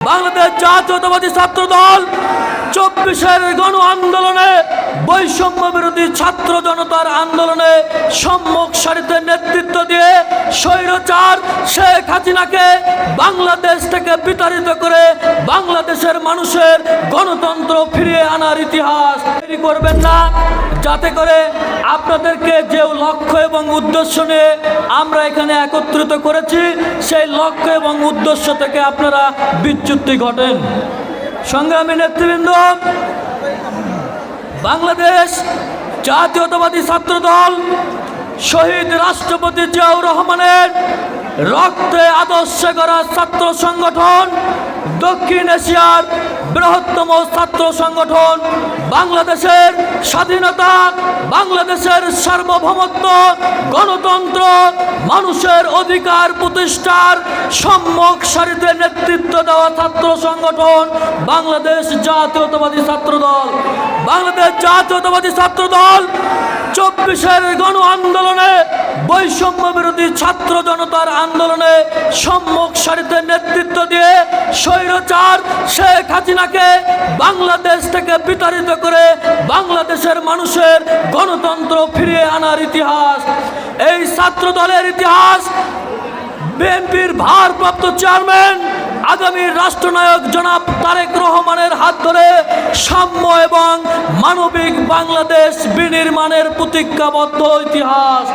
বাংলাদেশ জাতীয়তাবাদী ছাত্র দল চব্বিশের গণ আন্দোলনে বৈষম্য বিরোধী ছাত্র জনতার আন্দোলনে সম্মুখ সারিতে নেতৃত্ব দিয়ে স্বৈরচার শেখ হাসিনাকে বাংলাদেশ থেকে বিতাড়িত করে বাংলাদেশের মানুষের গণতন্ত্র ফিরিয়ে আনার ইতিহাস তৈরি করবেন না। যাতে করে আপনাদেরকে যে লক্ষ্য এবং উদ্দেশ্য নিয়ে আমরা এখানে একত্রিত করেছি, সেই লক্ষ্য এবং উদ্দেশ্য থেকে আপনারা বিচ্যুতি ঘটেন। সংগ্রামী নেতৃবৃন্দ, বাংলাদেশ জাতীয়তাবাদী ছাত্র দল শহীদ রাষ্ট্রপতি জিয়াউর রহমানের রক্তে আদর্শে করা ছাত্র সংগঠন, দক্ষিণ এশিয়ার বৃহত্তম ছাত্র সংগঠন, বাংলাদেশের স্বাধীনতা, বাংলাদেশের সার্বভৌমত্ব, গণতন্ত্র মানুষের অধিকার প্রতিষ্ঠার সম্মুখ সারিতে নেতৃত্ব দেওয়া ছাত্র সংগঠন বাংলাদেশ জাতীয়তাবাদী ছাত্র দল বাংলাদেশ জাতীয়তাবাদী ছাত্র দল চব্বিশের গণ আন্দোলনে বৈষম্য বিরোধী ছাত্র জনতার আন্দোলনে সম্মুখ সারিতে নেতৃত্ব দিয়ে স্বৈরচার শেখ হাসিনাকে বাংলাদেশ থেকে বিতাড়িত করে বাংলাদেশের মানুষের গণতন্ত্র ফিরিয়ে আনার ইতিহাস। এই ছাত্র দলের ইতিহাস। বিএনপির ভারপ্রাপ্ত চেয়ারম্যান, আগামী রাষ্ট্রনায়ক জনাব তারেক রহমানের হাত ধরে সাম্য এবং মানবিক বাংলাদেশ বিনির্মাণের প্রতিজ্ঞাবদ্ধ ইতিহাস।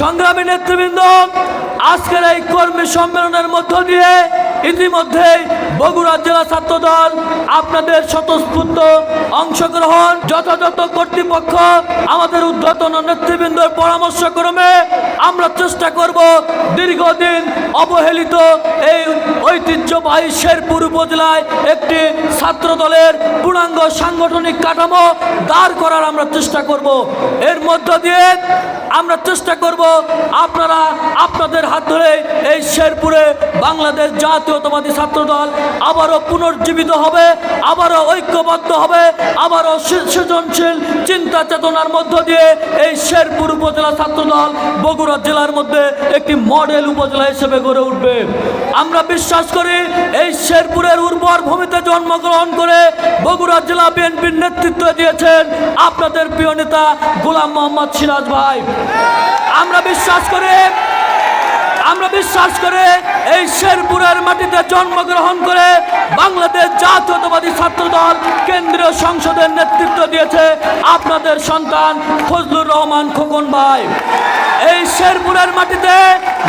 সংগ্রামী নেতৃবৃন্দ, আজকের এই কর্মী সম্মেলনের মধ্য দিয়ে ইতিমধ্যেই বগুড়া জেলা ছাত্র দল আপনাদের স্বতঃস্ফূর্ত অংশগ্রহণ, যথাযথ কর্তৃপক্ষ আমাদের ঊর্ধ্বতন নেতৃবৃন্দর পরামর্শক্রমে আমরা চেষ্টা করব দীর্ঘদিন অবহেলিত এই ঐতিহ্যবাহী শেরপুর উপজেলায় একটি ছাত্র দলের পূর্ণাঙ্গ সাংগঠনিক কাঠামো দাঁড় করার আমরা চেষ্টা করব। এর মধ্য দিয়ে আমরা চেষ্টা করব আপনারা আপনাদের হাত ধরে এই শেরপুরে বাংলাদেশ জাতীয়তাবাদী ছাত্র দল আবারও পুনর্জীবিত হবে, আবারও ঐক্যবদ্ধ হবে, আবারও সৃজনশীল চিন্তা চেতনার মধ্য দিয়ে এই শেরপুর উপজেলা ছাত্র দল বগুড়া জেলার মধ্যে একটি মডেল উপজেলা হিসেবে গড়ে উঠবে। আমরা বিশ্বাস করি এই শেরপুরের উর্বর ভূমিতে জন্মগ্রহণ করে বগুড়া জেলা বিএনপির নেতৃত্ব দিয়েছেন আপনাদের প্রিয় নেতা গোলাম মোহাম্মদ সিরাজ ভাই। আমরা বিশ্বাস করি আমরা বিশ্বাস করে এই শেরপুরের মাটিতে জন্মগ্রহণ করে বাংলাদেশ জাতীয়তাবাদী ছাত্র দল কেন্দ্রীয় সংসদের নেতৃত্ব দিয়েছে আপনাদের সন্তান ফজলুর রহমান খোকন ভাই। এই শেরপুরের মাটিতে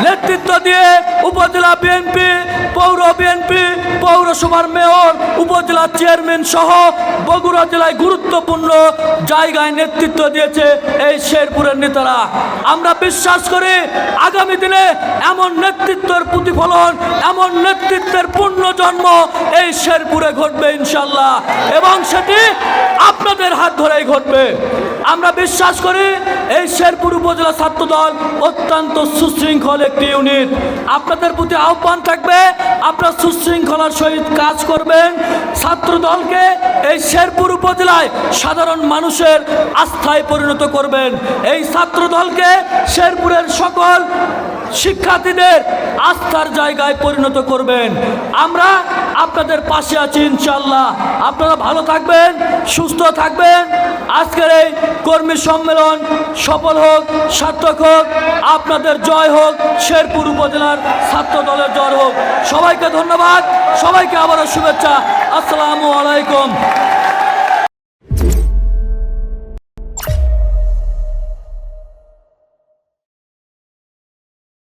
নেতৃত্ব দিয়ে উপজেলা বিএনপি, পৌর বিএনপি, পৌরসভার মেয়র, উপজেলা চেয়ারম্যান সহ বগুড়া জেলায় গুরুত্বপূর্ণ জায়গায় নেতৃত্ব দিয়েছে এই শেরপুরের নেতারা। আমরা বিশ্বাস করি আগামী দিনে এমন নেতৃত্বের প্রতিফলন, এমন নেতৃত্বের পূর্ণ জন্ম এই শেরপুরে ঘটবে ইনশাল্লাহ এবং সেটি আপনাদের হাত ধরেই ঘটবে। আমরা বিশ্বাস করি এই শেরপুর উপজেলা ছাত্র দল অত্যন্ত সুশৃঙ্খল একটি ইউনিট আপনাদের প্রতি আহ্বান থাকবে, আপনারা সুশৃঙ্খলার সহিত কাজ করবেন। ছাত্র দলকে এই শেরপুর উপজেলায় সাধারণ মানুষের আস্থায় পরিণত করবেন। এই ছাত্র দলকে শেরপুরের সকল শিক্ষার্থীদের আস্থার জায়গায় পরিণত করবেন। আমরা আপনাদের পাশে আছি ইনশাল্লাহ আপনারা ভালো থাকবেন, সুস্থ থাকবেন। আজকের এই কর্মী সম্মেলন সফল হোক, সার্থক হোক, আপনাদের জয় হোক, শেরপুর উপজেলার ছাত্র দলের জয় হোক। সবাইকে ধন্যবাদ, সবাইকে আবারও শুভেচ্ছা। আসসালামু আলাইকুম।